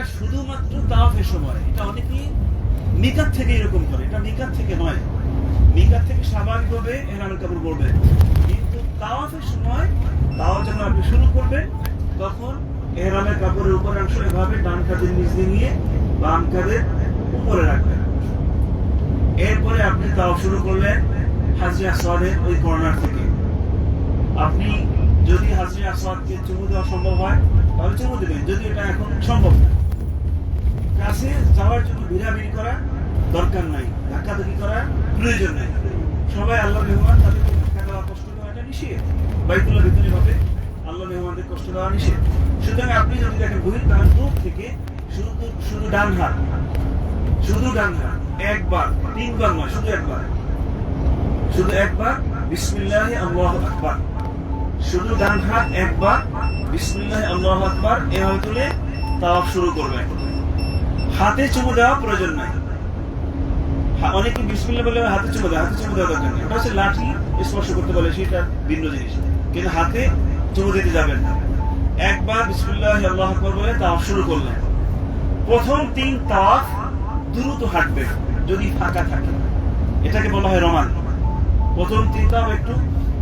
এটা শুধুমাত্র তাওয়াফের সময়। এটা অনেকেই মিকাত থেকে এরকম করে। এটা মিকাত থেকে নয়। মিকাত থেকে স্বাভাবিকভাবে এহরামের কাপড় পরবে কিন্তু তাওয়াফের সময় তাওয়াফ যখন আপনি শুরু করবেন, তখন এহরামের কাপড়ের উপর অংশ এভাবে ডান কাঁধের নিচ নিয়ে বাম কাঁধের উপরে রাখবেন। এরপরে আপনি তাওয়াফ শুরু করলেন হাজি আসওয়াদের ওই কর্নার থেকে। আপনি যদি হাজি আসওয়াদকে চুমু দেওয়া সম্ভব হয়, তাহলে চুমু দেবেন। যদি এটা এখন সম্ভব না। কাছে যাওয়ার জন্য ভিড়াভিড়ি করা দরকার নাই, ধাক্কাধাক্কি করার প্রয়োজন নাই। সবাই আল্লাহ মেহমান তাদের ধাক্কা দেওয়া কষ্ট দেওয়া এটা নিষেধ। বাইতুল্লাহ ভিতরে হবে আল্লাহ মেহমানদের কষ্ট দেওয়া নিষেধ। সুতরাং আপনি যদি দেখেন বহির তাহলে দূর থেকে শুধু শুধু ডান হাত শুধু ডান হাত একবার, তিনবার নয়, শুধু একবার। শুধু একবার, বিসমিল্লাহ আল্লাহ আকবার। শুধু ডান হাত একবার, বিসমিল্লাহ আল্লাহ আকবার এভাবে তুলে তাওয়াফ শুরু করবেন। হাতে চুমু দেওয়া প্রয়োজন নাই। অনেকে বিসমিল্লাহ বলে হাতে চুমু দেয়, হাতে চুমু দেওয়া দরকার ওটা হচ্ছে লাঠি স্পর্শ করতে বলে, সেটা ভিন্ন জিনিস। কিন্তু হাতে চুমু দিতে যাবেন না। একবার বিসমিল্লাহ আল্লাহ আকবার বলে তাওয়াফ শুরু করলেন। প্রথম তিন তাওয়াফ দ্রুত হাঁটবে যদি ফাঁকা থাকে। এটাকে বলা হয় রমান প্রথম তিন তাওয়াফ একটু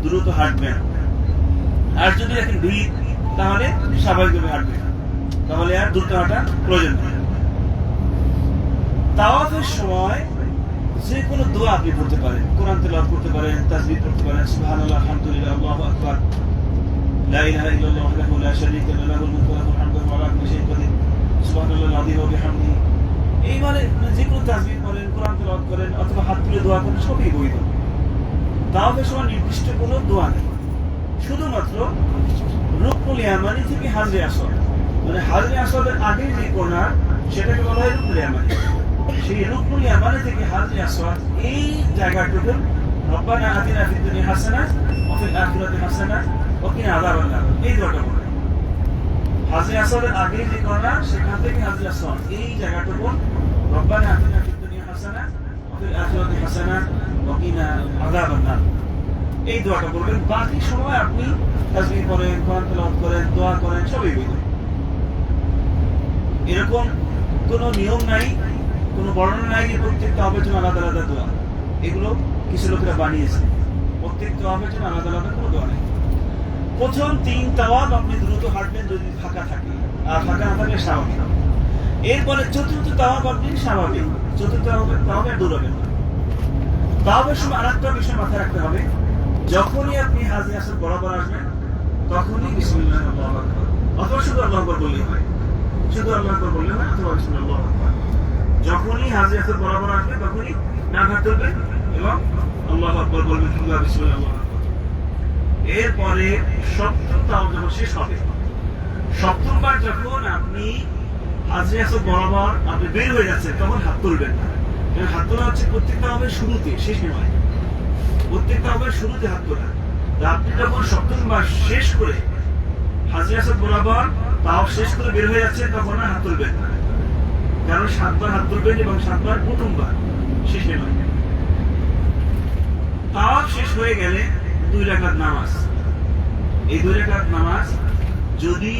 দ্রুত হাঁটবেন। আর যদি দেখেন ভিড়, তাহলে স্বাভাবিকভাবে হাঁটবে তাহলে আর দ্রুত হাঁটা প্রয়োজন নেই। তাওয়াফের সময় যে কোনো দোয়া আপনি পড়তে পারেন, কোরআন তেলাওয়াত করতে পারেন তাসবিহ পড়তে পারেন, সুবহানাল্লাহ, আলহামদুলিল্লাহ, আল্লাহু আকবার, লা ইলাহা ইল্লাল্লাহ ওয়া ওয়া লা ওয়া বিহামদিহি। এই মানে যে কোনো করেন কোরআন করেন অথবা হাত তুলে দোয়া করেন, সবই বৈধ। তাওয়াফের সময় নির্দিষ্ট কোনো দোয়া নেই। শুধুমাত্র রুকনুল ইয়ামানি থেকে হাজরে আসর। মানে হাজরে আসরের আগে যে কোণার সেটাকে বলা হয় রুকনুল ইয়ামানি। সেই রুকনুল ইয়ামানি থেকে হাজরে আসর এই জায়গাটুকু রব্বানা আতিনা ফিদ দুনিয়া হাসানা, ওয়া ফিল আখিরাতি হাসানা, ওয়া কিনা আযাবান নার। এই দুটো বলে। হাজরে আসরের আগে যে কোণা সেখান থেকে হাজরে আসর এই জায়গাটুকু রব্বানা আতিনা ফিদ দুনিয়া হাসানা, ওয়া ফিল আখিরাতি হাসানা, ওয়া কিনা আযাবান নার। এই দোয়াটা করবেন বাকি সময় আপনি তাসবিহ করেন, কোরআন তেলাওয়াত করেন, দোয়া করেন, সবই বৈধ এরকম কোনো নিয়ম নাই। কোনো বর্ণনা নাই যে প্রত্যেক তহবের জন্য আলাদা আলাদা দোয়া এগুলো কিছু লোকেরা বানিয়েছে। প্রত্যেক তহবের জন্য আলাদা আলাদা কোনো দোয়া নেই। প্রথম তিন তাওয়াব আপনি দ্রুত হাঁটবেন যদি ফাঁকা থাকে। আর ফাঁকা না থাকলে স্বাভাবিক। এরপরে চতুর্থ তাওয়াব আপনি স্বাভাবিক। চতুর্থ তাওয়াবে দৌড়াবেন তাওয়াবের সময় আরেকটা বিষয় মাথায় রাখতে হবে। যখনই আপনি হাজি আসর বরাবর আসবেন, তখনই বিসমিল্লাহ অথবা শুধু আল্লাহু বললেই হয়। শুধু আল্লাহু বললে হয়, অথবা বিসমিল্লাহ যখনই হাজি আসর বরাবর আসবে, তখনই ডান হাত তুলবেন এবং আল্লাহু আকবার বলবেন কিংবা বিসমিল্লাহ এরপরে সপ্তম তাওয়াব যখন শেষ হবে সপ্তমবার যখন আপনি বরাবর আপনি বের হয়ে যাচ্ছেন, তখন হাত তুলবেন না। হাত তোলা হচ্ছে প্রত্যেকটা হবে শুরুতে, শেষে নয়। প্রত্যেকটা হবে শুরুতে হাত তোলা। আপনি যখন সপ্তম মাস শেষ করে হাজির আসাদ বরাবর তাও শেষ করে বের হয়ে যাচ্ছে তখন আর হাত তুলবেন না। কারণ সাতবার হাত তুলবেন এবং সাতবার প্রথমবার শেষে নয় তাও শেষ হয়ে গেলে দুই রাকাত নামাজ। এই দুই রাকাত নামাজ যদি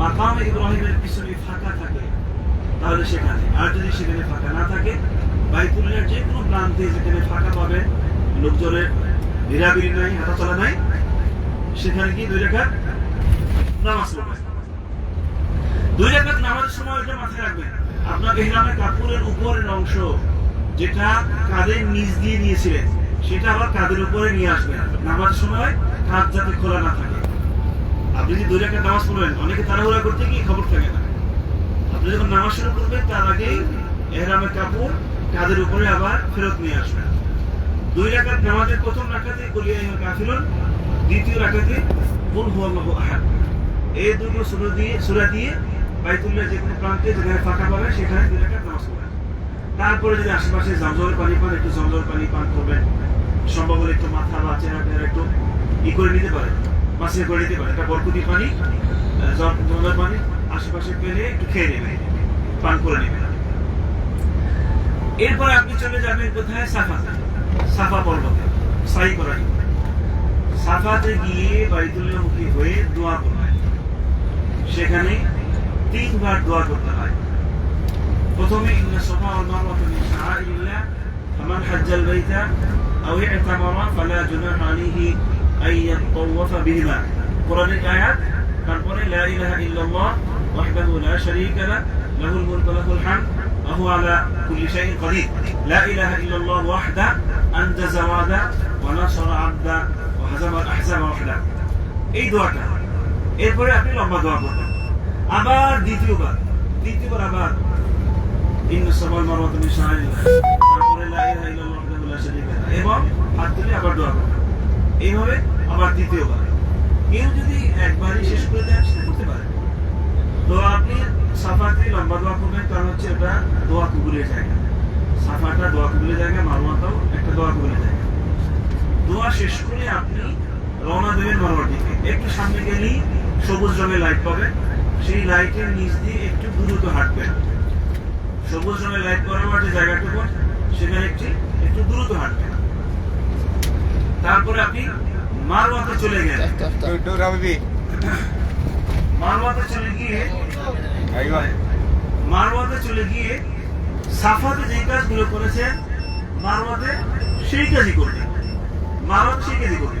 মাকাম ইব্রাহিমের পিছনে ফাঁকা থাকে, তাহলে সেখানে আর যদি সেখানে ফাঁকা না থাকে বাইতুলের যে কোনো প্রান্তে যেখানে ফাঁকা পাবে লোকজনের ভিড়াভিড়ি নাই হাঁটা চলা নাই, সেখানে কি দুই রেখা নামাজ দুই রেখাত নামাজের সময় ওইটা মাথায় রাখবেন। আপনার ইহরামের কাপড়ের উপরের অংশ, যেটা কাঁধের নিচ দিয়ে নিয়েছিলেন সেটা আবার কাঁধের উপরে নিয়ে আসবেন নামাজের সময় কাঁধ যাতে খোলা না থাকে। আপনি যদি দুই রেখাত নামাজ পড়বেন অনেকে তাড়াহুড়া করতে গিয়ে খবর থাকে না। আপনি যখন নামাজ শুরু করবেন, তার আগেই এহরামের কাপড় কাঁধের উপরে আবার ফেরত নিয়ে আসবেন। দুই রাকাত নামাজের প্রথম রাকাতে কুলিয়া কাফিরুন দ্বিতীয় রাকাতে কুল হুয়াল্লাহু আহাদ। এই দুটো সূরা দিয়ে সূরা দিয়ে বাইতুল্লাহ যে কোনো প্রান্তে যেখানে ফাঁকা পাবে, সেখানে দুই রাকাত নামাজ পড়বেন তারপরে যদি আশেপাশে জমজমের পানি পান, একটু জমজমের পানি পান করবেন। সম্ভব হলে একটু মাথা বা চেহারা টেহারা একটু ই করে নিতে পারেন মাসে করে নিতে পারেন একটা বরকুতি পানি জমজমের পানি, আশেপাশে পেলে একটু খেয়ে নেবেন। পান করে নেবেন। এরপরে আপনি চলে যাবেন কোথায়? সাফাতে। সাফা পর্বতে। সাই জন্য। সাফাতে গিয়ে বাইতুল্লাহমুখী হয়ে দোয়া করবেন। সেখানে তিনবার দোয়া করতে হয়। প্রথমে, ইন্ন সাফা ওয়াল মারওয়াতা মিন শাআইরিল্লাহ ফামান হাজ্জাল বাইতা, আও ইতামারা, ফালা জুনাহা আলাইহি আন ইয়াতাওয়াফা বিহিমা। কোরআনের আয়াত, তারপরে, লা ইলাহা ইল্লাল্লাহ ওয়াহদাহু লা শারীকা লাহ, লাহুল মুলকু ওয়া লাহুল হামদ ওয়া হুয়া আলা কুল্লি শাইইন কাদির। লা ইলাহা ইল্লাল্লাহ ওয়াহদা আনজাজা ওয়াদা ওয়া নাসারা আবদা, ওয়া হাজামা আল আহজাবা ওয়াহদা। এই দোয়াটা। এরপরে আপনি লম্বা দোয়া করবেন। আবার দ্বিতীয়বার দ্বিতীয়বার আবার ইন্ন সবাল মারওয়াত মিন তারপরে লা ইলাহা ইল্লাল্লাহ এবং হাত তুলে আবার দোয়া করবেন এইভাবে আবার দ্বিতীয়বার কেউ যদি একবারই শেষ করে দেন সেটা করতে পারে। তো আপনি সাফাতে লম্বা দোয়া করবেন, কারণ হচ্ছে এটা দোয়া কবুলের জায়গা। সাফাটা দোয়া কবুলের জায়গা, মারওয়াটাও একটা দোয়া কবুলের জায়গা। দোয়া শেষ করে আপনি রওনা দেবেন মারওয়ার দিকে। একটু সামনে গেলেই সবুজ রঙের লাইট পাবেন। সেই লাইটের নিচ দিয়ে একটু দ্রুত হাঁটবেন। সবুজ রঙের লাইট বরাবর যে জায়গাটুকু সেখানে একটি একটু দ্রুত হাঁটবেন। তারপরে আপনি মারওয়াতে চলে গেলেন. মারওয়াতে চলে গিয়ে. মারওয়াতে চলে গিয়ে সাফাতে যে কাজগুলো করেছেন মারওয়াতে সেই কাজই করবে মারওয়াত সেই কাজই করবে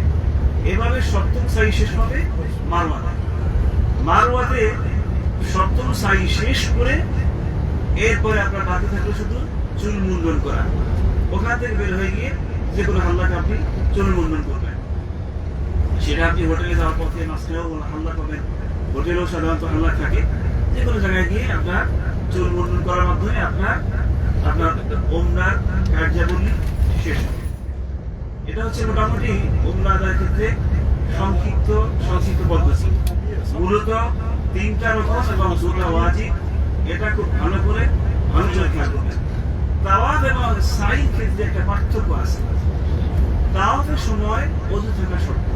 এভাবে সপ্তম সাই শেষ হবে মারোয়াতে মারোয়াতে সপ্তম সাই শেষ করে এরপরে আপনার বাকি থাকল শুধু চুল মুন্ডন করা। ওখান থেকে বের হয়ে গিয়ে যে কোনো হাল্লাকে আপনি চুল মুন্ডন করবেন। সেটা আপনি হোটেলে যাওয়ার পথে মাঝখানেও হাল্লা পাবেন হোটেলেও সাধারণত হাল্লা থাকে। যে কোনো জায়গায় গিয়ে আপনার চুল মুন্ডন করার মাধ্যমে আপনার আপনার ওমরার কার্যাবলী শেষ হবে। এটা হচ্ছে মোটামুটি ওমরা আদায়ের ক্ষেত্রে সংক্ষিপ্ত সংক্ষিপ্ত পদ্ধতি। মূলত তিনটা রকম এবং দুটা ওয়াজিব এটা খুব ভালো করে ভালো করে খেয়াল করবেন। তাওয়াব এবং সাইন ক্ষেত্রে একটা পার্থক্য আছে। তাওয়াফের সময় অজু থাকা শর্ত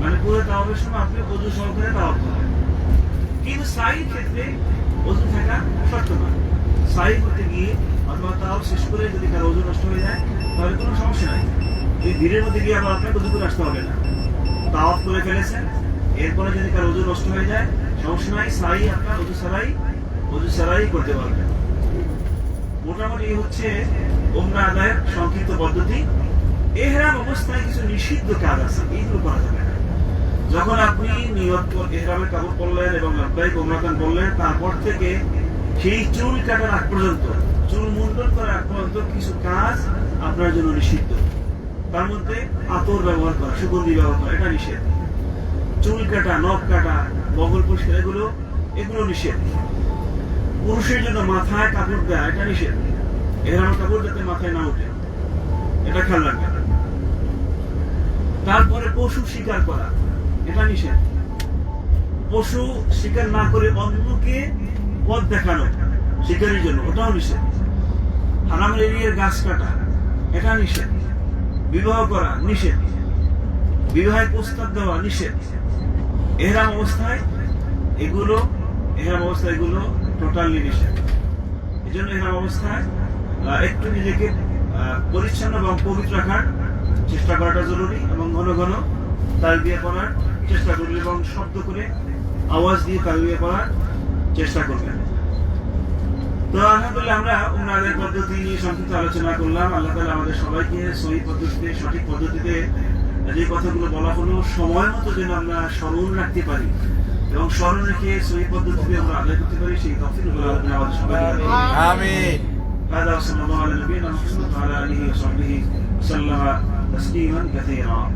মানে পুরো তাওয়াফের সময় আপনি অজু সহকারে তাওয়াফ করবেন কিন্তু সাইর ক্ষেত্রে অজু থাকা শর্ত নয়। সাই করতে গিয়ে অথবা তাও শেষ করে যদি কারও অজু নষ্ট হয়ে যায়, তাহলে কোনো সমস্যা নাই। এই ভিড়ের মধ্যে গিয়ে আপনাকে আসতে হবে না। করে ফেলেছেন এরপরে যদি কারও নষ্ট হয়ে যায়, সমস্যা নাই সাই আপনার অজু ছাড়াই করতে পারবেন। মোটামুটি হচ্ছে আদায়ের সংক্ষিপ্ত পদ্ধতি। এহরাম অবস্থায় কিছু নিষিদ্ধ কাজ আছে, এইগুলো করা যাবে না। যখন আপনি নিয়ত এহরামের কাপড় পরলেন এবং লব্বাইক ওমরাকান বললেন, তারপর থেকে সেই চুল কাটার আগ পর্যন্ত, চুল মুন্ডন করার আগ পর্যন্ত কিছু কাজ আপনার জন্য নিষিদ্ধ। তার মধ্যে আতর ব্যবহার করা, সুগন্ধি ব্যবহার করা, এটা নিষেধ। চুল কাটা, নখ কাটা, বগল পরিষ্কার, এগুলো এগুলো নিষেধ। পুরুষের জন্য মাথায় কাপড় দেওয়া এটা নিষেধ। এহরামের কাপড় যাতে মাথায় না ওঠে এটা খেয়াল রাখবেন। তারপরে পশু শিকার করা, এটা নিষেধ। পশু শিকার না করে অন্যকে পথ দেখানো, শিকারের জন্য, ওটাও নিষেধ। হারামের এরিয়ার গাছ কাটা, এটা নিষেধ। বিবাহ করা নিষেধ। বিবাহের প্রস্তাব দেওয়া নিষেধ। এহরাম অবস্থায় এগুলো, এহরাম অবস্থায় এগুলো টোটালি নিষেধ। এই জন্য এহরাম অবস্থায় একটু নিজেকে পরিচ্ছন্ন এবং পবিত্র রাখার চেষ্টা করাটা জরুরি এবং ঘন ঘন তাল দিয়ে করার চেষ্টা করবে এবং শব্দ করে আওয়াজ দিয়ে তাল দিয়ে করার চেষ্টা করবেন। তো আলহামদুলিল্লাহ আমরা উমরাদের পদ্ধতি নিয়ে সংক্ষিপ্ত আলোচনা করলাম আল্লাহ তালা আমাদের সবাইকে সহি পদ্ধতিতে সঠিক পদ্ধতিতে যে কথাগুলো বলা হলো সময় মতো যেন আমরা স্মরণ রাখতে পারি এবং স্মরণ রেখে সহি পদ্ধতিতে আমরা আদায় করতে পারি সেই তফিক আমাদের সবাই Amin. هذا وصلى الله على نبينا محمد وعلى اله وصحبه وسلم تسليما كثيرا